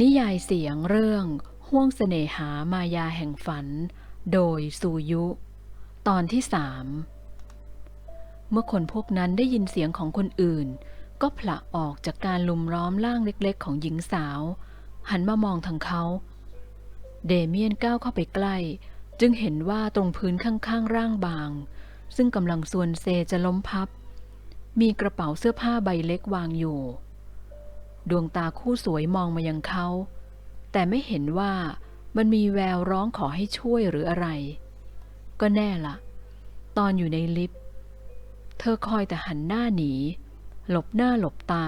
นิยายเสียงเรื่องห้วงเสน่หามายาแห่งฝัน โดยสุยุ ตอนที่สามเมื่อคนพวกนั้นได้ยินเสียงของคนอื่น ก็ผละออกจากการลุมล้อมร่างเล็กๆ ของหญิงสาว หันมามองทางเขา เดเมียนก้าวเข้าไปใกล้ จึงเห็นว่าตรงพื้นข้างๆ ร่างบาง ซึ่งกำลังส่วนเซจะล้มพับ มีกระเป๋าเสื้อผ้าใบเล็กวางอยู่ ดวงตาคู่สวยมองมายังเขา แต่ไม่เห็นว่ามันมีแววร้องขอให้ช่วยหรืออะไร ก็แน่ละ ตอนอยู่ในลิฟต์ เธอคอยแต่หันหน้าหนี หลบหน้าหลบตา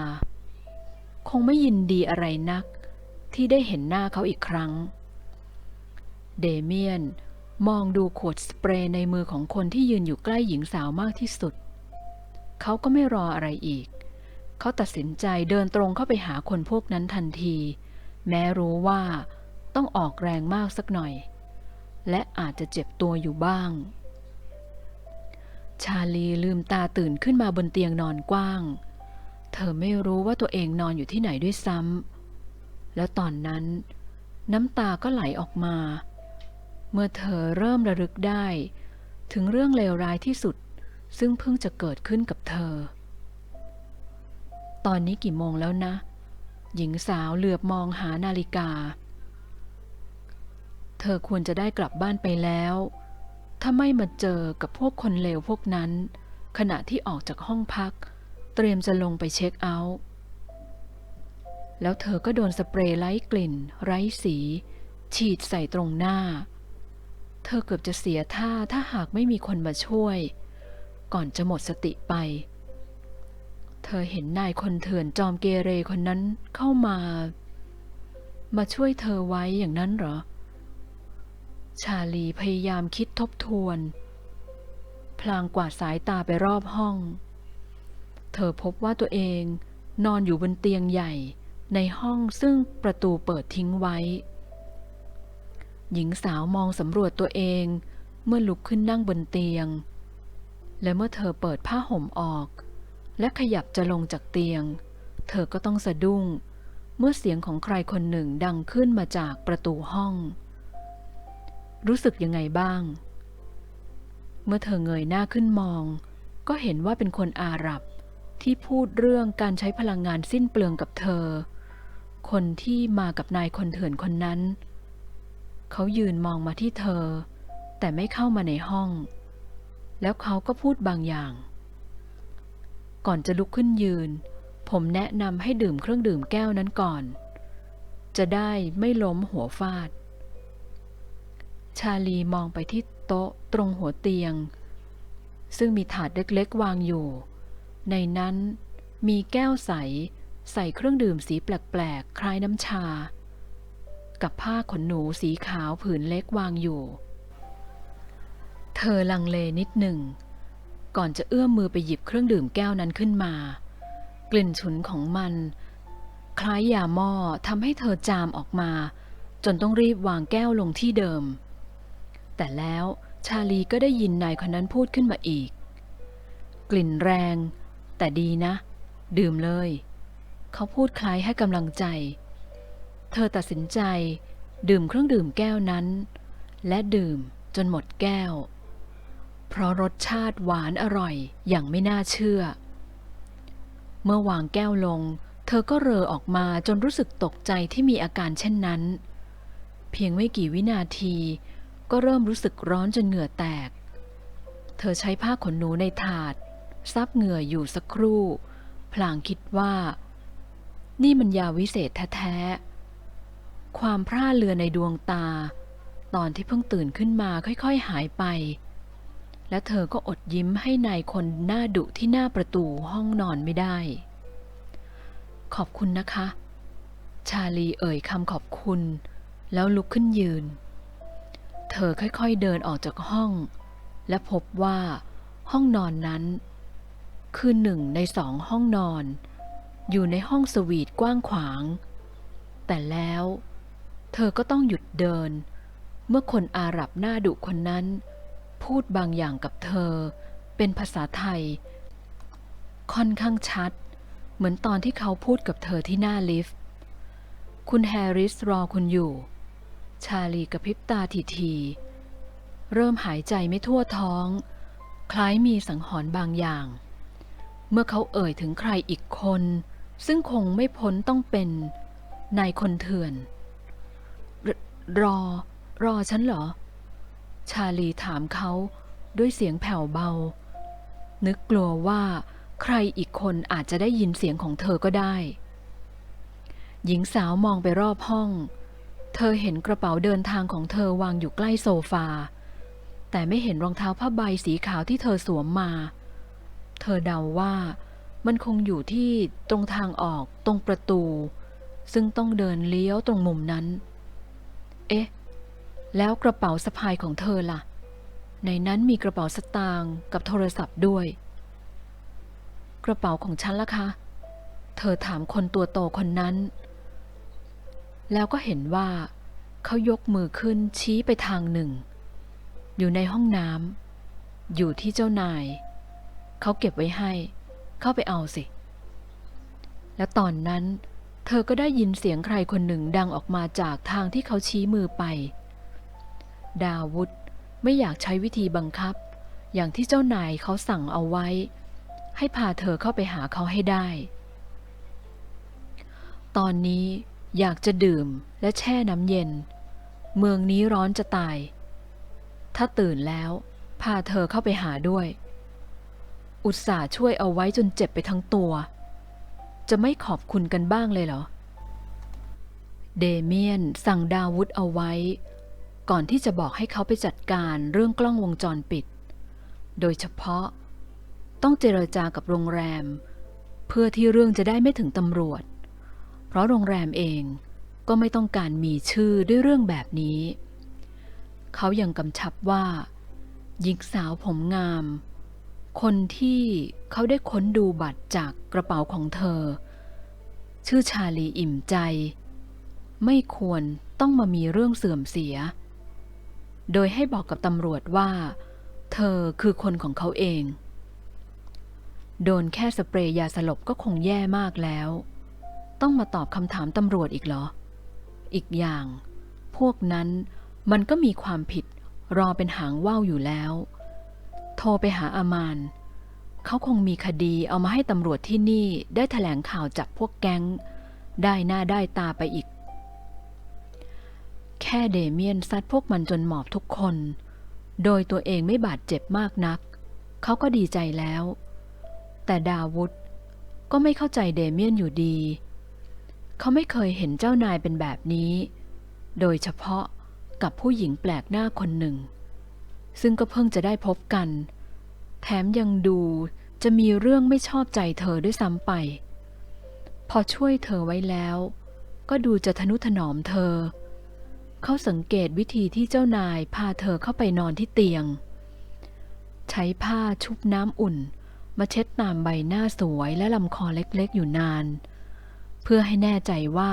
คงไม่ยินดีอะไรนัก ที่ได้เห็นหน้าเขาอีกครั้ง เดเมียนมองดูขวดสเปรย์ในมือของคนที่ยืนอยู่ใกล้หญิงสาวมากที่สุด เขาก็ไม่รออะไรอีก เขาตัดสินใจเดินตรงเข้าไปหาคนพวกนั้นทันที แม้รู้ว่าต้องออกแรงมากสักหน่อย และอาจจะเจ็บตัวอยู่บ้าง ชาลีลืมตาตื่นขึ้นมาบนเตียงนอนกว้าง เธอไม่รู้ว่าตัวเองนอนอยู่ที่ไหนด้วยซ้ำ แล้วตอนนั้นน้ำตาก็ไหลออกมา เมื่อเธอเริ่มระลึกได้ ถึงเรื่องเลวร้ายที่สุดซึ่งเพิ่งจะเกิดขึ้นกับเธอ ตอนนี้กี่โมงแล้วนะ หญิงสาวเหลือบมองหานาฬิกา เธอควรจะได้กลับบ้านไปแล้ว ถ้าไม่มาเจอกับพวกคนเลวพวกนั้น ขณะที่ออกจากห้องพัก เตรียมจะลงไปเช็คเอาท์ แล้วเธอก็โดนสเปรย์ไล่กลิ่น ไร้สี ฉีดใส่ตรงหน้า เธอเกือบจะเสียท่าถ้าหากไม่มีคนมาช่วย ก่อนจะหมดสติไป เธอเห็นนายคนเถื่อนจอมเกเรคนนั้นเข้ามา มาช่วยเธอไว้อย่างนั้นเหรอ ชาลีพยายามคิดทบทวน พลางกวาดสายตาไปรอบห้อง เธอพบว่าตัวเองนอนอยู่บนเตียงใหญ่ในห้องซึ่งประตูเปิดทิ้งไว้ หญิงสาวมองสำรวจตัวเองเมื่อลุกขึ้นนั่งบนเตียง และเมื่อเธอเปิดผ้าห่มออก และขยับจะลงจากเตียง เธอก็ต้องสะดุ้ง เมื่อเสียงของใครคนหนึ่งดังขึ้นมาจากประตูห้อง รู้สึกยังไงบ้าง เมื่อเธอเงยหน้าขึ้นมอง ก็เห็นว่าเป็นคนอาหรับที่พูดเรื่องการใช้พลังงานสิ้นเปลืองกับเธอ คนที่มากับนายคนเถื่อนคนนั้น เขายืนมองมาที่เธอ แต่ไม่เข้ามาในห้อง แล้วเขาก็พูดบางอย่าง ก่อนจะลุกขึ้นยืน ผมแนะนำให้ดื่มเครื่องดื่มแก้วนั้นก่อน จะได้ไม่ล้มหัวฟาด ชาลีมองไปที่โต๊ะตรงหัวเตียง ซึ่งมีถาดเล็กๆวางอยู่ ในนั้นมีแก้วใสใส่เครื่องดื่มสีแปลกๆ คล้ายน้ำชา กับผ้าขนหนูสีขาวผืนเล็กวางอยู่ เธอลังเลนิดหนึ่ง ก่อนจะเอื้อมมือไปหยิบเครื่องดื่มแก้วนั้นขึ้นมา กลิ่นฉุนของมัน คล้ายยาหม้อทำให้เธอจามออกมา จนต้องรีบวางแก้วลงที่เดิม แต่แล้วชาลีก็ได้ยินนายคนนั้นพูดขึ้นมาอีก กลิ่นแรง แต่ดีนะ ดื่มเลย เขาพูดคล้ายให้กำลังใจ เธอตัดสินใจ ดื่มเครื่องดื่มแก้วนั้น และดื่มจนหมดแก้ว เพราะรสชาติหวานอร่อยอย่างไม่น่าเชื่อ เมื่อวางแก้วลง เธอก็เรอออกมาจนรู้สึกตกใจที่มีอาการเช่นนั้น เพียงไม่กี่วินาที ก็เริ่มรู้สึกร้อนจนเหงื่อแตก เธอใช้ผ้าขนหนูในถาด ซับเหงื่ออยู่สักครู่ พลางคิดว่า นี่มันยาวิเศษแท้ๆ ความพร่าเลือในดวงตา ตอนที่เพิ่งตื่นขึ้นมาค่อยๆหายไป และเธอก็อดยิ้มให้นายคนหน้าดุที่หน้าประตูห้องนอนไม่ได้ ขอบคุณนะคะ ชาลีเอ่ยคำขอบคุณ แล้วลุกขึ้นยืน เธอค่อยๆเดินออกจากห้อง และพบว่าห้องนอนนั้น คือหนึ่งในสองห้องนอน อยู่ในห้องสวีทกว้างขวาง แต่แล้ว เธอก็ต้องหยุดเดิน เมื่อคนอาหรับหน้าดุคนนั้น พูดบางอย่างกับเธอ เป็นภาษาไทย ค่อนข้างชัด เหมือนตอนที่เขาพูดกับเธอที่หน้าลิฟต์ คุณแฮร์ริสรอคุณอยู่ ชาลีกระพริบตาทีๆเริ่มหายใจไม่ทั่วท้อง คล้ายมีสังหรณ์บางอย่าง เมื่อเขาเอ่ยถึงใครอีกคน ซึ่งคงไม่พ้นต้องเป็นนายคนเถื่อนรรอ รอฉันเหรอ ชาลีถามเขาด้วยเสียงแผ่วเบา นึกกลัวว่าใครอีกคนอาจจะได้ยินเสียงของเธอก็ได้ หญิงสาวมองไปรอบห้อง เธอเห็นกระเป๋าเดินทางของเธอวางอยู่ใกล้โซฟา แต่ไม่เห็นรองเท้าผ้าใบสีขาวที่เธอสวมมา เธอเดาว่ามันคงอยู่ที่ตรงทางออกตรงประตู ซึ่งต้องเดินเลี้ยวตรงมุมนั้น เอ๊ะ แล้วกระเป๋าสะพายของเธอล่ะ ในนั้นมีกระเป๋าสตางค์กับโทรศัพท์ด้วย กระเป๋าของฉันล่ะคะ เธอถามคนตัวโตคนนั้น แล้วก็เห็นว่า เขายกมือขึ้นชี้ไปทางหนึ่ง อยู่ในห้องน้ำอยู่ที่เจ้านาย เขาเก็บไว้ให้ เข้าไปเอาสิ แล้วตอนนั้นเธอก็ได้ยินเสียงใครคนหนึ่งดังออกมาจากทางที่เขาชี้มือไป ดาวุธไม่อยากใช้วิธีบังคับ อย่างที่เจ้านายเขาสั่งเอาไว้ ให้พาเธอเข้าไปหาเขาให้ได้ ตอนนี้อยากจะดื่มและแช่น้ำเย็น เมืองนี้ร้อนจะตาย ถ้าตื่นแล้วพาเธอเข้าไปหาด้วย อุตส่าห์ช่วยเอาไว้จนเจ็บไปทั้งตัว จะไม่ขอบคุณกันบ้างเลยเหรอ เดเมียนสั่งดาวุธเอาไว้ ก่อนที่จะบอกให้เขาไปจัดการเรื่องกล้องวงจรปิด โดยเฉพาะ ต้องเจรจากับโรงแรม เพื่อที่เรื่องจะได้ไม่ถึงตำรวจ เพราะโรงแรมเองก็ไม่ต้องการมีชื่อด้วยเรื่องแบบนี้ เขายังกำชับว่าหญิงสาวผมงาม คนที่เขาได้ค้นดูบัตรจากกระเป๋าของเธอ ชื่อชาลีอิ่มใจ ไม่ควรต้องมามีเรื่องเสื่อมเสีย โดยให้บอกกับตำรวจว่า เธอคือคนของเขาเอง โดนแค่สเปรย์ยาสลบก็คงแย่มากแล้ว ต้องมาตอบคำถามตำรวจอีกเหรอ อีกอย่าง พวกนั้นมันก็มีความผิดรอเป็นหางว่าวอยู่แล้ว โทรไปหาอามาน เขาคงมีคดีเอามาให้ตำรวจที่นี่ได้แถลงข่าวจับพวกแก๊ง ได้หน้าได้ตาไปอีก แค่เดเมียนซัดพวกมันจนหมอบทุกคน โดยตัวเองไม่บาดเจ็บมากนัก เขาก็ดีใจแล้ว แต่ดาวุธก็ไม่เข้าใจเดเมียนอยู่ดี เขาไม่เคยเห็นเจ้านายเป็นแบบนี้ โดยเฉพาะกับผู้หญิงแปลกหน้าคนหนึ่ง ซึ่งก็เพิ่งจะได้พบกัน แถมยังดูจะมีเรื่องไม่ชอบใจเธอด้วยซ้ำไป พอช่วยเธอไว้แล้ว ก็ดูจะทนุถนอมเธอ เขาสังเกตวิธีที่เจ้านายพาเธอเข้าไปนอนที่เตียง ใช้ผ้าชุบน้ำอุ่น มาเช็ดตามใบหน้าสวยและลำคอเล็กๆอยู่นาน เพื่อให้แน่ใจว่า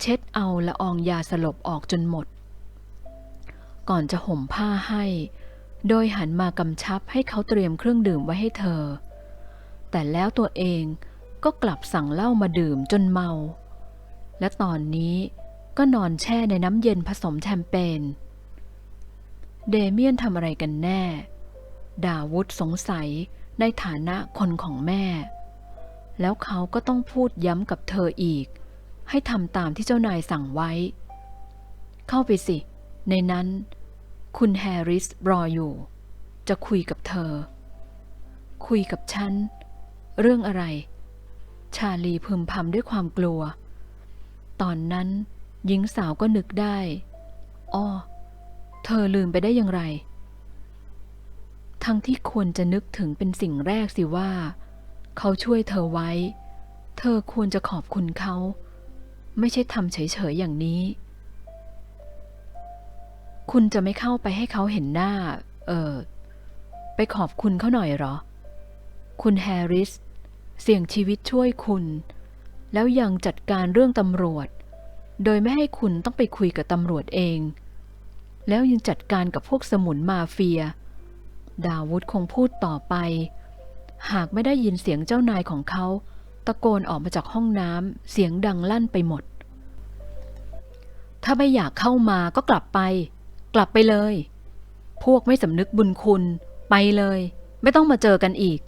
เช็ดเอาละอองยาสลบออกจนหมด ก่อนจะห่มผ้าให้ โดยหันมากำชับให้เขาเตรียมเครื่องดื่มไว้ให้เธอ แต่แล้วตัวเองก็กลับสั่งเหล้ามาดื่มจนเมา และตอนนี้ ก็นอนแช่ในน้ำเย็นผสมแชมเปญ เดเมียนทำอะไรกันแน่ ดาวุธสงสัยในฐานะคนของแม่ แล้วเขาก็ต้องพูดย้ำกับเธออีก ให้ทำตามที่เจ้านายสั่งไว้ เข้าไปสิ ในนั้น คุณแฮร์ริสรออยู่ จะคุยกับเธอ คุยกับฉัน เรื่องอะไร ชาลีพึมพำด้วยความกลัว ตอนนั้น หญิงสาวก็นึกได้ อ้อ เธอลืมไปได้อย่างไร ทั้งที่ควรจะนึกถึงเป็นสิ่งแรกสิว่า เขาช่วยเธอไว้ เธอควรจะขอบคุณเขา ไม่ใช่ทำเฉยๆอย่างนี้ คุณจะไม่เข้าไปให้เขาเห็นหน้า เออ ไปขอบคุณเขาหน่อยเหรอ คุณแฮร์ริส เสี่ยงชีวิตช่วยคุณ แล้วยังจัดการเรื่องตำรวจ โดยไม่ให้คุณต้องไปคุยกับตำรวจเอง แล้วยังจัดการกับพวกสมุนมาเฟีย ดาวุธคงพูดต่อไป หากไม่ได้ยินเสียงเจ้านายของเขาตะโกนออกมาจากห้องน้ำเสียงดังลั่นไปหมด ถ้าไม่อยากเข้ามาก็กลับไป กลับไปเลย พวกไม่สำนึกบุญคุณ ไปเลย ไม่ต้องมาเจอกันอีก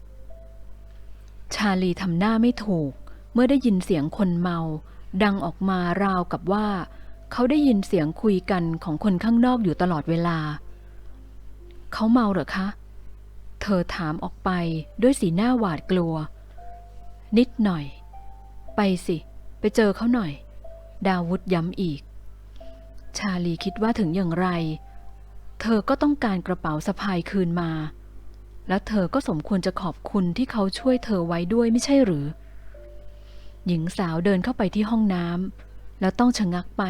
ชาลีทำหน้าไม่ถูก เมื่อได้ยินเสียงคนเมา ดังออกมาราวกับว่า เขาได้ยินเสียงคุยกันของคนข้างนอกอยู่ตลอดเวลา เขาเมาเหรอคะ เธอถามออกไปด้วยสีหน้าหวาดกลัว นิดหน่อย ไปสิ ไปเจอเขาหน่อย ดาวุธย้ำอีก ชาลีคิดว่าถึงอย่างไร เธอก็ต้องการกระเป๋าสะพายคืนมา และเธอก็สมควรจะขอบคุณที่เขาช่วยเธอไว้ด้วยไม่ใช่หรือ หญิงสาวเดินเข้าไปที่ห้องน้ำแล้วต้องชะงักไป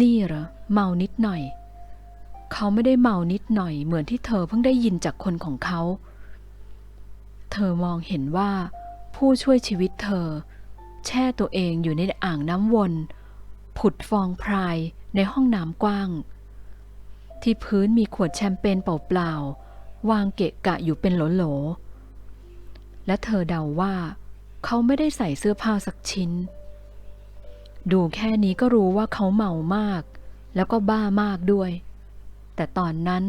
นี่เหรอเมานิดหน่อย เขาไม่ได้เมานิดหน่อย เหมือนที่เธอเพิ่งได้ยินจากคนของเขา เธอมองเห็นว่า ผู้ช่วยชีวิตเธอ แช่ตัวเองอยู่ในอ่างน้ำวน ผุดฟองพรายในห้องน้ำกว้าง ที่พื้นมีขวดแชมเปญเปล่าๆวางเกะกะอยู่เป็นโหลๆและเธอเดาว่า เขาไม่ได้ใส่เสื้อผ้าสักชิ้น ดูแค่นี้ก็รู้ว่าเขาเมามาก แล้วก็บ้ามากด้วย แต่ตอนนั้น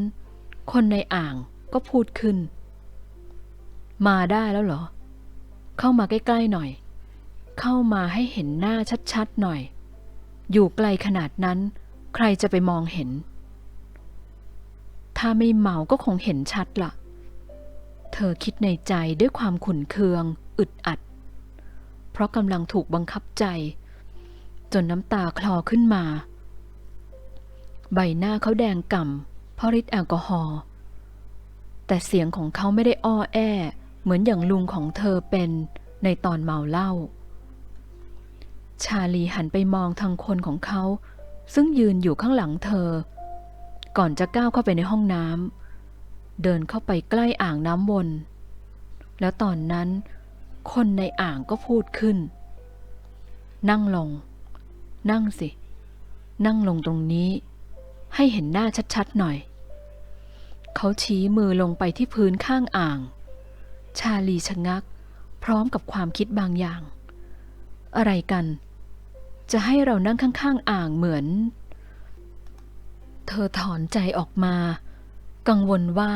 คนในอ่างก็พูดขึ้น มาได้แล้วเหรอ เข้ามาใกล้ๆหน่อย เข้ามาให้เห็นหน้าชัดๆหน่อย อยู่ไกลขนาดนั้น ใครจะไปมองเห็น ถ้าไม่เมาก็คงเห็นชัดละ่ะเธอคิดในใจด้วยความขุนเคือง อึดอัด เพราะกำลังถูกบังคับใจ จนน้ำตาคลอขึ้นมา ใบหน้าเขาแดงก่ำเพราะฤทธิ์แอลกอฮอล์แต่เสียงของเขาไม่ได้อ้อแอ เหมือนอย่างลุงของเธอเป็นในตอนเมาเหล้าชาลีหันไปมองทางคนของเขา ซึ่งยืนอยู่ข้างหลังเธอ ก่อนจะก้าวเข้าไปในห้องน้ำเดินเข้าไปใกล้อ่างน้ำวน แล้วตอนนั้น คนในอ่างก็พูดขึ้น นั่งลง นั่งสิ นั่งลงตรงนี้ ให้เห็นหน้าชัดๆหน่อย เขาชี้มือลงไปที่พื้นข้างอ่าง ชาลีชะงัก พร้อมกับความคิดบางอย่าง อะไรกัน จะให้เรานั่งข้างๆอ่างเหมือน เธอถอนใจออกมา กังวลว่า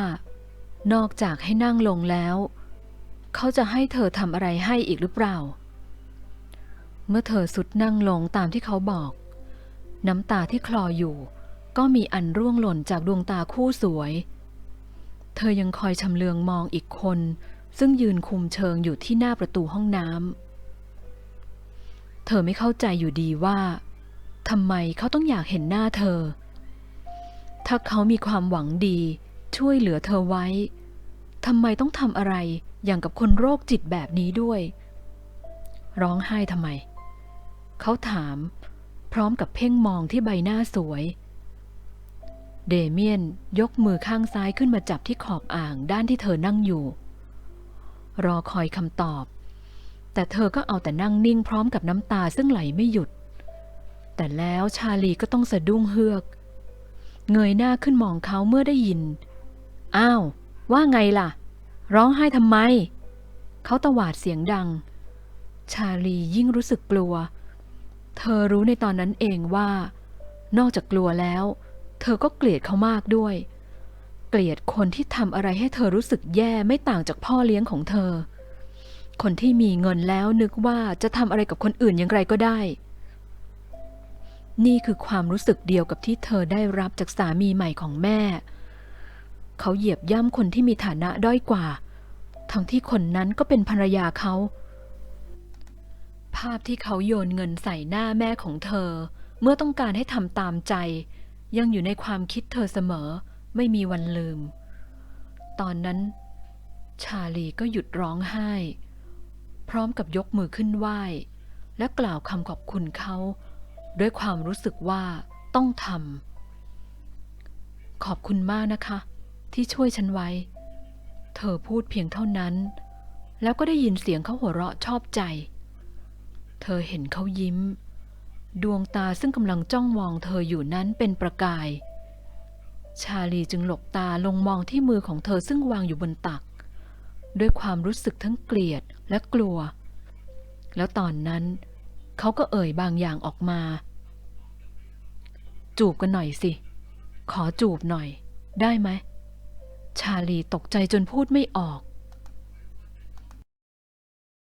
นอกจากให้นั่งลงแล้ว เขาจะให้เธอทำอะไรให้อีกหรือเปล่า เมื่อเธอสุดนั่งลงตามที่เขาบอก น้ำตาที่คลออยู่ ก็มีอันร่วงหล่นจากดวงตาคู่สวย เธอยังคอยชำเลืองมองอีกคน ซึ่งยืนคุมเชิงอยู่ที่หน้าประตูห้องน้ำ เธอไม่เข้าใจอยู่ดีว่าทำไมเขาต้องอยากเห็นหน้าเธอ ถ้าเขามีความหวังดีช่วยเหลือเธอไว้ ทำไมต้องทำอะไรอย่างกับคนโรคจิตแบบนี้ด้วย ร้องไห้ทำไม เขาถาม พร้อมกับเพ่งมองที่ใบหน้าสวย เดเมียนยกมือข้างซ้ายขึ้นมาจับที่ขอบอ่างด้านที่เธอนั่งอยู่ รอคอยคำตอบ แต่เธอก็เอาแต่นั่งนิ่งพร้อมกับน้ำตาซึ่งไหลไม่หยุด แต่แล้วชาลีก็ต้องสะดุ้งเฮือก เงยหน้าขึ้นมองเขาเมื่อได้ยิน อ้าว ว่าไงล่ะ ร้องไห้ทำไม เขาตวาดเสียงดัง ชาลียิ่งรู้สึกกลัว เธอรู้ในตอนนั้นเองว่า นอกจากกลัวแล้ว เธอก็เกลียดเขามากด้วย เกลียดคนที่ทำอะไรให้เธอรู้สึกแย่ไม่ต่างจากพ่อเลี้ยงของเธอ คนที่มีเงินแล้วนึกว่าจะทำอะไรกับคนอื่นอย่างไรก็ได้นี่คือความรู้สึกเดียวกับที่เธอได้รับจากสามีใหม่ของแม่ เขาเหยียบย่ำคนที่มีฐานะด้อยกว่า ทั้งที่คนนั้นก็เป็นภรรยาเขา ภาพที่เขาโยนเงินใส่หน้าแม่ของเธอ เมื่อต้องการให้ทำตามใจ ยังอยู่ในความคิดเธอเสมอ ไม่มีวันลืม ตอนนั้น ชาลีก็หยุดร้องไห้ พร้อมกับยกมือขึ้นไหว้ และกล่าวคำขอบคุณเขา ด้วยความรู้สึกว่าต้องทำขอบคุณมากนะคะ ที่ช่วยฉันไว้ เธอพูดเพียงเท่านั้น แล้วก็ได้ยินเสียงเขาหัวเราะชอบใจ เธอเห็นเขายิ้ม ดวงตาซึ่งกำลังจ้องมองเธออยู่นั้นเป็นประกาย ชาลีจึงหลบตาลงมองที่มือของเธอซึ่งวางอยู่บนตัก ด้วยความรู้สึกทั้งเกลียดและกลัว แล้วตอนนั้นเขาก็เอ่ยบางอย่างออกมา จูบกันหน่อยสิ ขอจูบหน่อย ได้ไหม ชาลีตกใจจนพูดไม่ออก